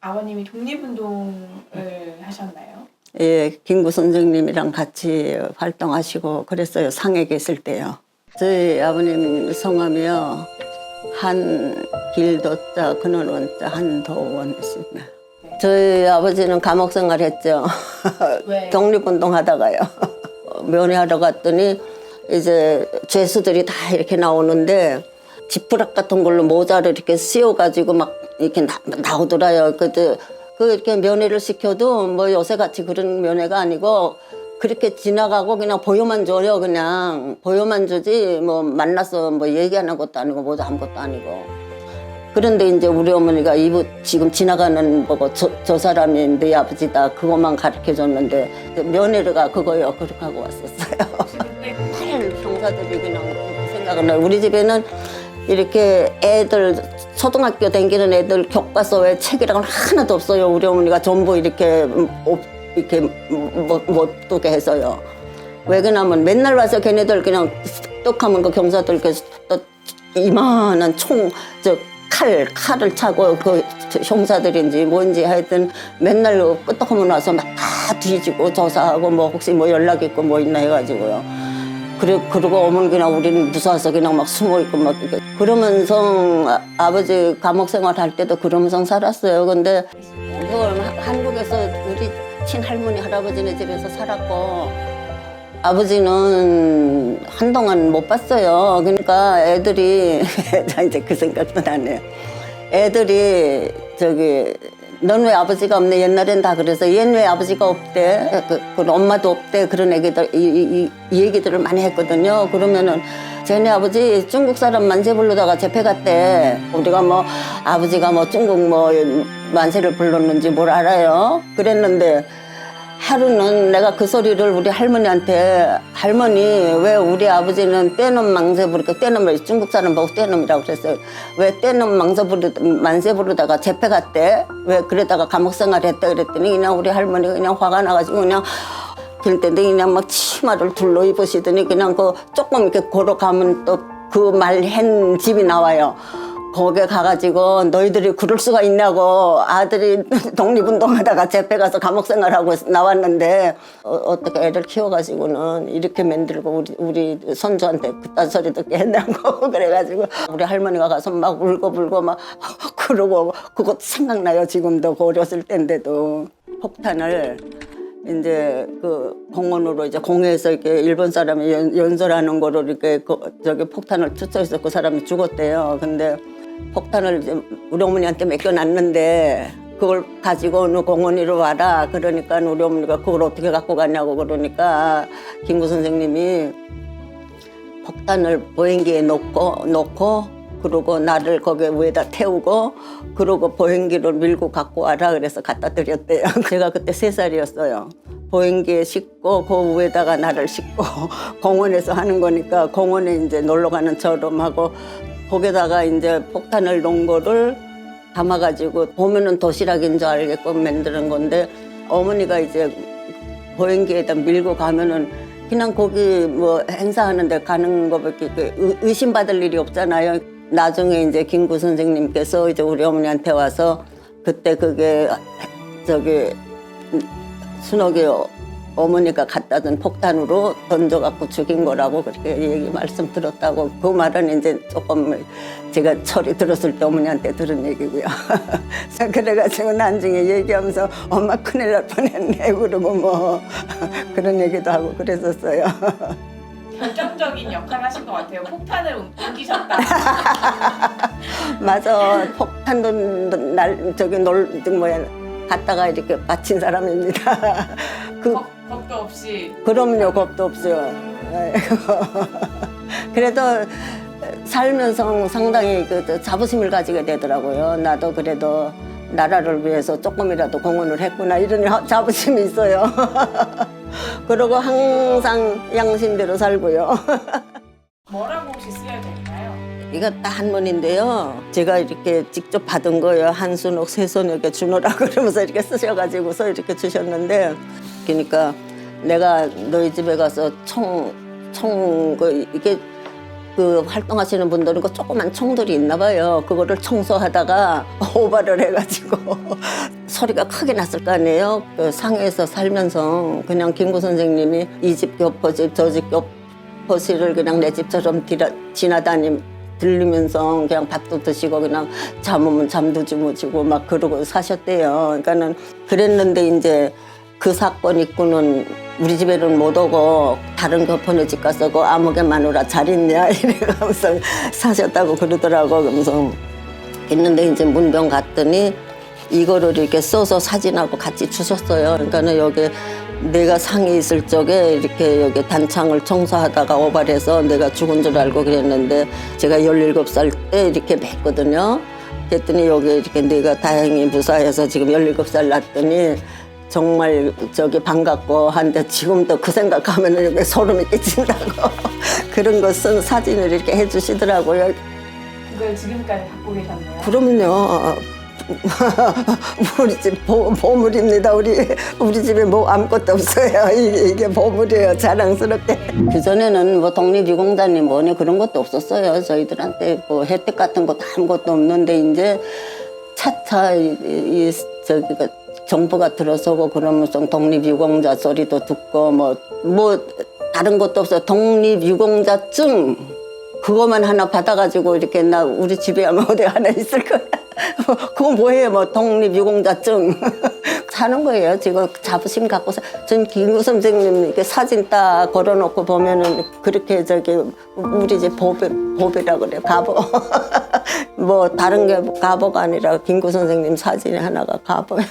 아버님이 독립운동을 하셨나요? 예, 김구 선생님이랑 같이 활동하시고 그랬어요. 상해 계실 때요. 저희 아버님 성함이요. 한길도자 근원 원자 한도원이십니다. 저희 아버지는 감옥 생활했죠. 왜? 독립운동 하다가요. 면회하러 갔더니 이제 죄수들이 다 이렇게 나오는데 지푸락 같은 걸로 모자를 이렇게 씌워가지고 막 이렇게 나, 나오더라요. 그때 그 이렇게 면회를 시켜도 뭐 요새 같이 그런 면회가 아니고 그렇게 지나가고 그냥 보여만 줘요. 그냥 보여만 주지 뭐 만나서 뭐 얘기하는 것도 아니고 뭐도 아무것도 아니고. 그런데 이제 우리 어머니가 이부 지금 지나가는 보고 저, 저 사람이 내 아버지다 그것만 가르쳐 줬는데 면회가 그거요 그렇게 하고 왔었어요. 팔 형사들이 그냥 생각을 나요. 우리 집에는 이렇게 애들 초등학교 다니는 애들 교과서에 책이라고는 하나도 없어요. 우리 어머니가 전부 이렇게 이렇게 못, 못 두게 해서요. 왜 그러냐면 맨날 와서 걔네들 그냥 똑하면 그 경사들 이렇게 또 이만한 총 저 칼 칼을 차고 그 형사들인지 뭔지 하여튼 맨날 끄떡하면 와서 막 다 뒤지고 조사하고 뭐 혹시 뭐 연락 있고 뭐 있나 해가지고요. 그래 그리고 어머니 그냥 우리는 무서워서 그냥 막 숨어 있고 막 그러면서 아- 아버지 감옥 생활할 때도 그러면서 살았어요. 근데 그걸 하- 한국에서 우리 친할머니 할아버지네 집에서 살았고 아버지는 한동안 못 봤어요. 그러니까 애들이 나 이제 그 생각도 나네요. 애들이 저기 넌 왜 아버지가 없네? 옛날엔 다 그래서 얘는 왜 아버지가 없대? 그, 그 엄마도 없대. 그런 얘기들 이, 이, 이 얘기들을 많이 했거든요. 그러면은 쟤네 아버지 중국 사람 만세 부르다가 재패 갔대. 우리가 뭐 아버지가 뭐 중국 뭐 만세를 불렀는지 뭘 알아요? 그랬는데 하루는 내가 그 소리를 우리 할머니한테 할머니 왜 우리 아버지는 떼놈 망세 부르고 떼놈을 중국 사람 보고 떼놈이라고 그랬어요. 왜 떼놈 망세 부르 만세 부르다가 재패 갔대? 왜 그러다가 감옥 생활했대 그랬더니 그냥 우리 할머니가 그냥 화가 나가지고 그냥 때인데 그냥 막 치마를 둘러 입으시더니 그냥 그 조금 이렇게 걸어가면 또 그 말 한 집이 나와요. 거기에 가가지고 너희들이 그럴 수가 있냐고 아들이 독립운동하다가 재패 가서 감옥 생활하고 나왔는데 어, 떻게 애를 키워가지고는 이렇게 만들고 우리 우리 손주한테 그딴 소리 듣게 했냐고 그래가지고 우리 할머니가 가서 막 울고 불고 막 그러고 그거 생각나요 지금도 그 어렸을 때인데도 폭탄을 이제 그 공원으로 이제 공회에서 이렇게 일본 사람이 연, 연설하는 거로 이렇게 그 저기 폭탄을 투척해서 그 사람이 죽었대요. 근데 폭탄을 우리 어머니한테 맡겨놨는데 그걸 가지고 어느 공원으로 와라. 그러니까 우리 어머니가 그걸 어떻게 갖고 가냐고 그러니까 김구 선생님이 폭탄을 보행기에 놓고 놓고 그러고 나를 거기 위에다 태우고 그러고 보행기를 밀고 갖고 와라 그래서 갖다 드렸대요. 제가 그때 세 살이었어요. 보행기에 싣고 그 위에다가 나를 싣고 공원에서 하는 거니까 공원에 이제 놀러 가는 처럼 하고 거기다가 이제 폭탄을 놓은 거를 담아가지고 보면은 도시락인 줄 알게끔 만드는 건데 어머니가 이제 보행기에다 밀고 가면은 그냥 거기 뭐 행사하는데 가는 거밖에 그 의- 의심받을 일이 없잖아요. 나중에 이제 김구 선생님께서 이제 우리 어머니한테 와서 그때 그게 저기 순옥이 어머니가 갖다 준 폭탄으로 던져갖고 죽인 거라고 그렇게 얘기 말씀 들었다고 그 말은 이제 조금 제가 철이 들었을 때 어머니한테 들은 얘기고요. 그래가지고 나중에 얘기하면서 엄마 큰일 날 뻔했네 그러고 뭐 그런 얘기도 하고 그랬었어요. 결정적인 역할을 하신 것 같아요. 폭탄을 옮기셨다. 맞아 폭탄도 날 저기 놀 뭐야 갔다가 이렇게 바친 사람입니다. 그 겁, 겁도 없이 그럼요, 겁도 없어요. 그래도 살면서 상당히 그 자부심을 가지게 되더라고요. 나도 그래도 나라를 위해서 조금이라도 공헌을 했구나 이런 자부심이 있어요. 그리고 항상 양심대로 살고요. 뭐라고 혹시 쓰여야 될까요? 이거 다 한문인데요. 제가 이렇게 직접 받은 거예요. 한순옥 세손에게 주노라 그러면서 이렇게 쓰셔가지고서 이렇게 주셨는데, 그러니까 내가 너희 집에 가서 총, 총, 그, 이게 그 활동하시는 분들은 그 조그만 총들이 있나 봐요. 그거를 청소하다가 오바를 해가지고 소리가 크게 났을 거 아니에요. 그 상해에서 살면서 그냥 김구 선생님이 이집 교포집 저집 교포실을 그냥 내 집처럼 지나다니 들리면서 그냥 밥도 드시고 그냥 잠 오면 잠도 주무시고 막 그러고 사셨대요. 그러니까는 그랬는데 이제 그 사건 있고는 우리 집에는 못 오고 다른 교포네 집 가서 그 아무개 마누라 잘 있냐 이래가면서 사셨다고 그러더라고 그러면서 있는데 이제 문병 갔더니 이거를 이렇게 써서 사진하고 같이 주셨어요. 그러니까는 여기 내가 상해 있을 적에 이렇게 여기 단창을 청소하다가 오발해서 내가 죽은 줄 알고 그랬는데 제가 17살 때 이렇게 뵀거든요. 그랬더니 여기 이렇게 내가 다행히 무사해서 지금 17살 났더니 정말 저기 반갑고 한데 지금도 그 생각하면 이렇게 소름이 끼친다고 그런 거 쓴 사진을 이렇게 해주시더라고요. 그걸 지금까지 갖고 계셨네요. 그럼요. 우리 집 보, 보물입니다. 우리 우리 집에 뭐 아무것도 없어요. 이게, 이게 보물이에요. 자랑스럽게. 그 전에는 뭐 독립유공자님 뭐니 그런 것도 없었어요. 저희들한테 뭐 혜택 같은 것도 아무것도 없는데 이제 차차 이, 이 저기가 정부가 들어서고 그러면서 독립유공자 소리도 듣고 뭐뭐 다른 것도 없어. 독립유공자증 그거만 하나 받아가지고 이렇게 나 우리 집에 어디 하나 있을 거야. 그거 뭐예요? 뭐 독립유공자증 사는 거예요. 지금 자부심 갖고 사. 전 김구 선생님 이렇게 사진 딱 걸어놓고 보면은 그렇게 저기 우리 집 보배 보배라 그래 가보. 뭐 다른 게 가보가 아니라 김구 선생님 사진이 하나가 가보야.